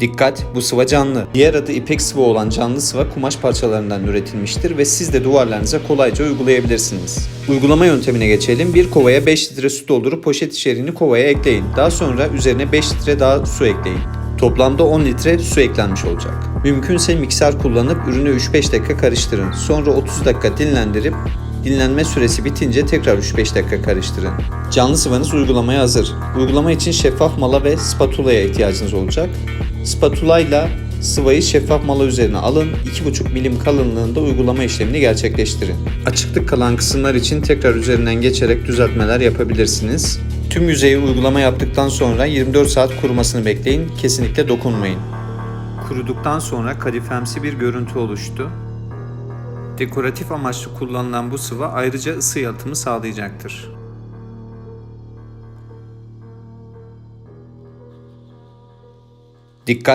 Dikkat bu sıva canlı. Diğer adı ipek sıvı olan canlı sıva kumaş parçalarından üretilmiştir ve siz de duvarlarınıza kolayca uygulayabilirsiniz. Uygulama yöntemine geçelim. Bir kovaya 5 litre su doldurup poşet içeriğini kovaya ekleyin. Daha sonra üzerine 5 litre daha su ekleyin. Toplamda 10 litre su eklenmiş olacak. Mümkünse mikser kullanıp ürünü 3-5 dakika karıştırın. Sonra 30 dakika dinlendirip Dinlenme süresi bitince tekrar 3-5 dakika karıştırın. Canlı sıvanız uygulamaya hazır. Uygulama için şeffaf mala ve spatula'ya ihtiyacınız olacak. Spatula ile sıvayı şeffaf mala üzerine alın. 2,5 milim kalınlığında uygulama işlemini gerçekleştirin. Açıklık kalan kısımlar için tekrar üzerinden geçerek düzeltmeler yapabilirsiniz. Tüm yüzeyi uygulama yaptıktan sonra 24 saat kurumasını bekleyin. Kesinlikle dokunmayın. Kuruduktan sonra kadifemsi bir görüntü oluştu. Dekoratif amaçlı kullanılan bu sıvı ayrıca ısı yalıtımı sağlayacaktır. Dikkat!